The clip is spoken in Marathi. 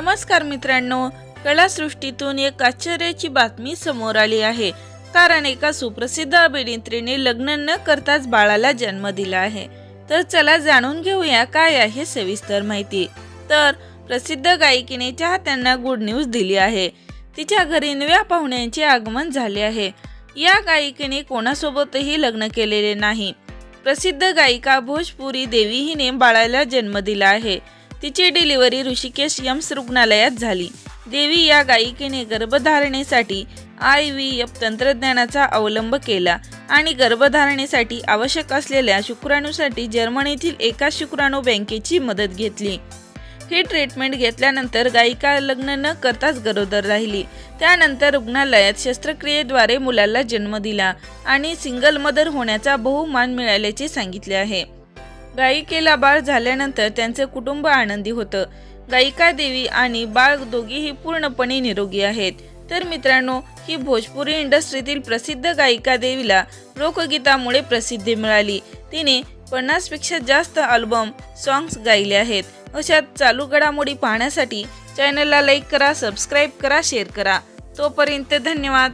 नमस्कार मित्रांनो कलासृष्टीतून एक आश्चर्याची बातमी समोर आली आहे. कारण एका सुप्रसिद्ध अभिनेत्रीने लग्न न करताच बाळाला जन्म दिला आहे. तर चला जाणून घेऊया काय आहे सविस्तर माहिती. तर प्रसिद्ध गायिकेने चाहत्यांना गुड न्यूज दिली आहे. तिच्या घरी नव्या पाहुण्यांचे आगमन झाले आहे. या गायिकेने कोणासोबतही लग्न केलेले नाही. प्रसिद्ध गायिका भोजपुरी देवी हिने बाळाला जन्म दिला आहे. तिची डिलिव्हरी ऋषिकेश यम्स रुग्णालयात झाली. देवी या गायिकेने गर्भधारणेसाठी आय व्ही एफ तंत्रज्ञानाचा अवलंब केला आणि गर्भधारणेसाठी आवश्यक असलेल्या शुक्राणूसाठी जर्मनीतील एका शुक्राणू बँकेची मदत घेतली. ही ट्रीटमेंट घेतल्यानंतर गायिका लग्न न करताच गरोदर राहिली. त्यानंतर रुग्णालयात शस्त्रक्रियेद्वारे मुलाला जन्म दिला आणि सिंगल मदर होण्याचा बहुमान मिळाल्याचे सांगितले आहे. गायिकेला बाळ झाल्यानंतर त्यांचे कुटुंब आनंदी होतं. गायिका देवी आणि बाळ दोघीही पूर्णपणे निरोगी आहेत. तर मित्रांनो ही भोजपुरी इंडस्ट्रीतील प्रसिद्ध गायिका देवीला लोकगीतामुळे प्रसिद्धी मिळाली. तिने पन्नासपेक्षा जास्त अल्बम सॉंग्स गायले आहेत. अशा चालू घडामोडी पाहण्यासाठी चॅनलला लाईक करा सबस्क्राईब करा शेअर करा. तोपर्यंत धन्यवाद.